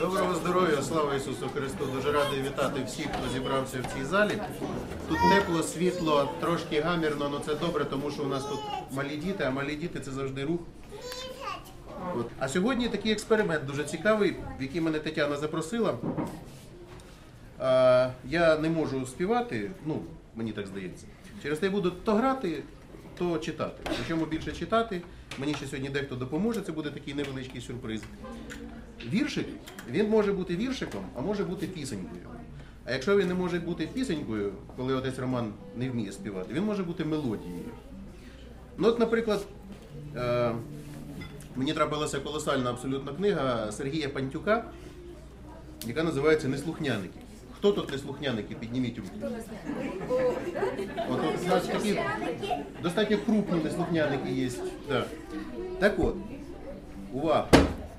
Доброго здоров'я, слава Ісусу Христу! Дуже радий вітати всіх, хто зібрався в цій залі. Тут тепло, світло, трошки гамірно, але це добре, тому що у нас тут малі діти, а малі діти це завжди рух. От. А сьогодні такий експеримент дуже цікавий, в який мене Тетяна запросила. А, я не можу співати, ну, мені так здається. Через те я буду то грати, то читати. Причому більше читати. Мені ще сьогодні дехто допоможе, це буде такий невеличкий сюрприз. Віршик, він може бути віршиком, а може бути пісенькою. А якщо він не може бути пісенькою, коли отець Роман не вміє співати, він може бути мелодією. Ну, от, наприклад, е, мені трапилася колосальна абсолютно книга Сергія Пантюка, яка називається Неслухняники. Хто тут неслухняники? Підніміть руки. От, от у нас достатньо крупні неслухняники є. Да. Так от, увага,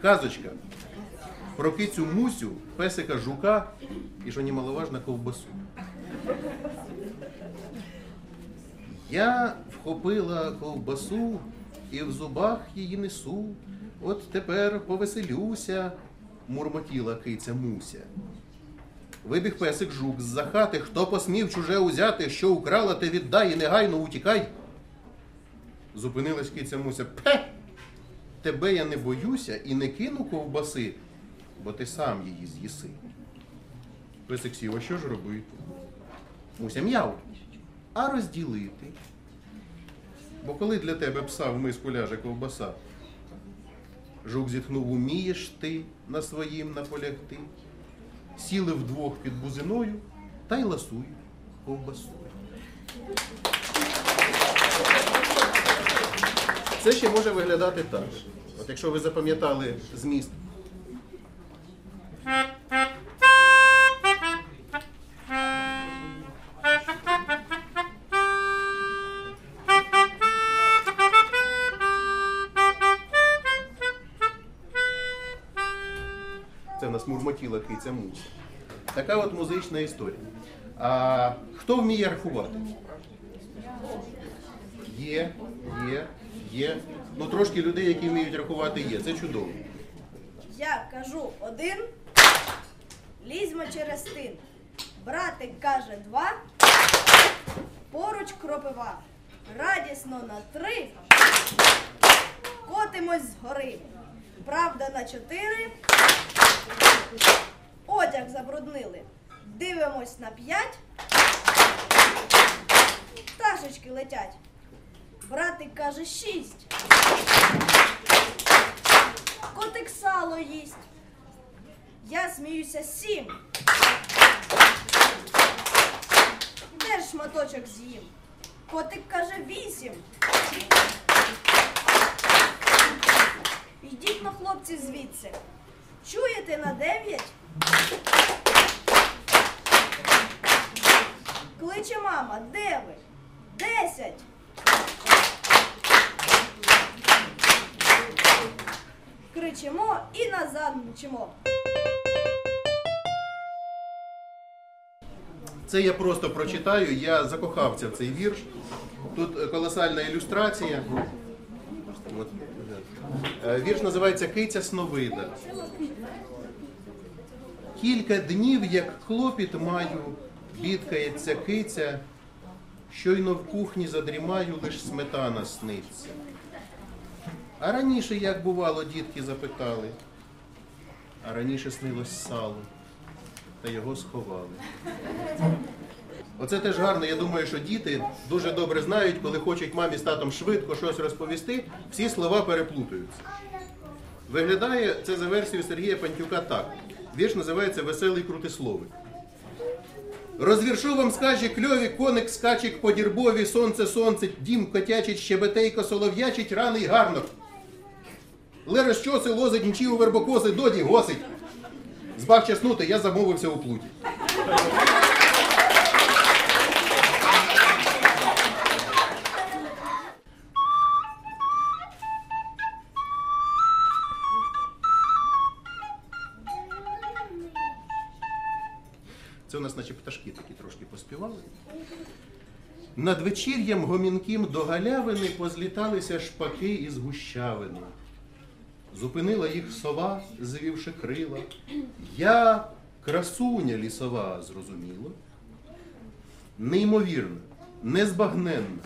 казочка про кицю Мусю, песика жука і, що немаловажно, ковбасу. Я вхопила ковбасу і в зубах її несу. От тепер повеселюся, мурмотіла киця Муся. Вибіг песик жук з-за хати, хто посмів чуже узяти, що украла, те віддай і негайно утікай. Зупинилась киця Муся. Пе! Тебе я не боюся і не кину ковбаси, бо ти сам її з'їси. Песик сів, а що ж робити? Муся м'яв. А розділити. Бо коли для тебе пса в миску ляже ковбаса, жук зітхнув, умієш ти на своїм наполягти. Сіли вдвох під бузиною та й ласують ковбасою. Це ще може виглядати так. От якщо ви запам'ятали зміст. Це в нас мурмотіла киця муся. Така от музична історія. А хто вміє рахувати? Є, є, є. Ну трошки людей, які вміють рахувати, є. Це чудово. Я кажу один, лізьмо через тин. Братик каже два, поруч кропива. Радісно на три, котимось з гори. Правда на чотири, одяг забруднили. Дивимось на п'ять, пташечки летять. Братик каже шість. Котик сало їсть. Я сміюся сім. Де ж шматочок з'їм? Котик каже вісім. Йдіть на хлопці звідси. Чуєте на дев'ять? Кличе мама, де ви? Десять. Кричимо і назад мчимо. Це я просто прочитаю, я закохався в цей вірш. Тут е, колосальна ілюстрація. От. Е, Вірш називається Киця Сновида. Кілька днів, як клопіт маю, бідкається киця, щойно в кухні задрімаю, лиш сметана сниться. А раніше, як бувало, дітки запитали, а раніше снилось сало, та його сховали. Оце теж гарно. Я думаю, що діти дуже добре знають, коли хочуть мамі з татом швидко щось розповісти, всі слова переплутаються. Виглядає це за версією Сергія Пантюка так. Вірш називається Веселий крутисловик. Розвіршу вам скажі кльові, коник скачик по дірбові, сонце сонце, дім котячить, щебетейко солов'ячить, раний гарно. Лере щоси лозить, нічі у вербокоси, доді госить. Збав чеснути, я замовився у плуті. Це у нас, наче пташки такі трошки поспівали. Над вечір'ям гомінким до галявини позліталися шпаки із гущавини. Зупинила їх сова, звівши крила. Я красуня лісова, зрозуміло. Неймовірна, незбагненна.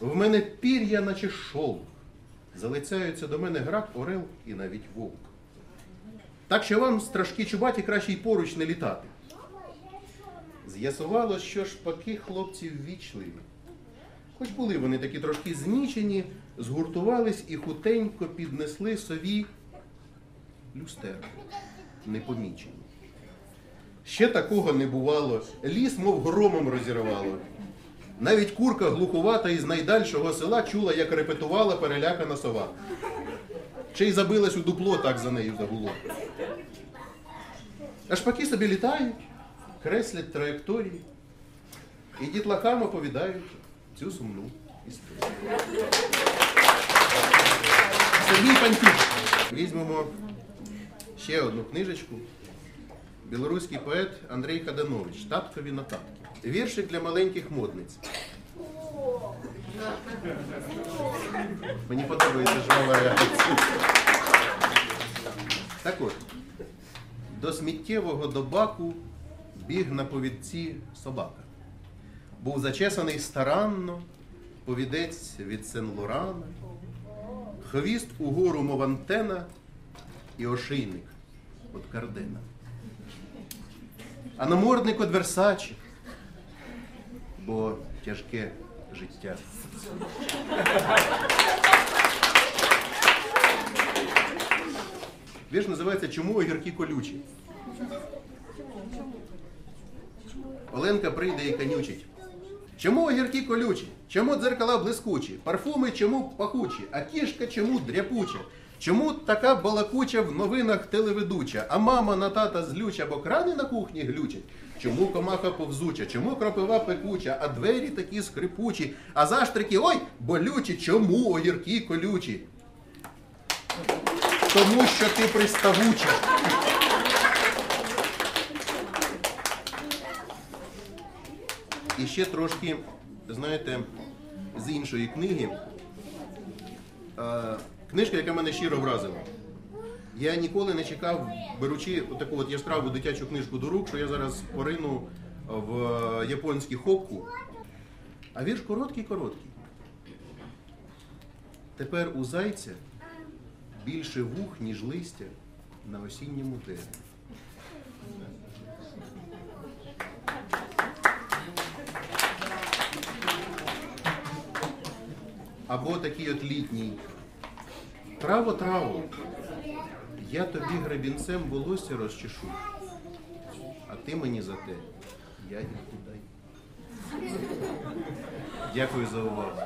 В мене пір'я, наче шовк. Залицяються до мене грак, орел і навіть вовк. Так що вам, страшки чубаті, краще й поруч не літати. З'ясувало, що шпаки хлопців вічливі. Хоч були вони такі трошки знічені, згуртувались і хутенько піднесли сові люстерку, непомічені. Ще такого не бувало. Ліс, мов громом розірвало. Навіть курка глухувата із найдальшого села чула, як репетувала перелякана сова. Ще й забилась у дупло, так за нею загуло. А шпаки собі літають, креслять траєкторії і дітлахам оповідають цю сумну історію. Сергій Пантюк. Візьмемо ще одну книжечку. Білоруський поет Андрій Каданович Таткові нотатки. Віршик для маленьких модниць. Мені подобається жвава реакція. Так от, до сміттєвого добаку біг на повідці собака. Був зачесаний старанно, повідець від Сен-Лорана, хвіст угору, мов антена, і ошийник від кардена. А намордник від Версачі, бо тяжке життя. Вірш називається Чому огірки колючі? Оленка прийде і конючить. Чому огірки колючі? Чому дзеркала блискучі? Парфуми чому пахучі? А кішка чому дряпуча? Чому така балакуча в новинах телеведуча? А мама на тата злюча, бо крани на кухні глючать? Чому комаха повзуча? Чому кропива пекуча? А двері такі скрипучі? А заштрики ой болючі? Чому огірки колючі? Тому що ти приставуча. І ще трошки, знаєте, з іншої книги. Е, Книжка, яка мене щиро вразила. Я ніколи не чекав, беручи таку от яскраву дитячу книжку до рук, що я зараз порину в японський хокку. А вірш короткий-короткий. Тепер у зайця більше вух, ніж листя на осінньому дереві. або такий от літній. Траво, траво. Я тобі гребінцем волосся розчешу, а ти мені за те. Я нікуди. Дякую за увагу.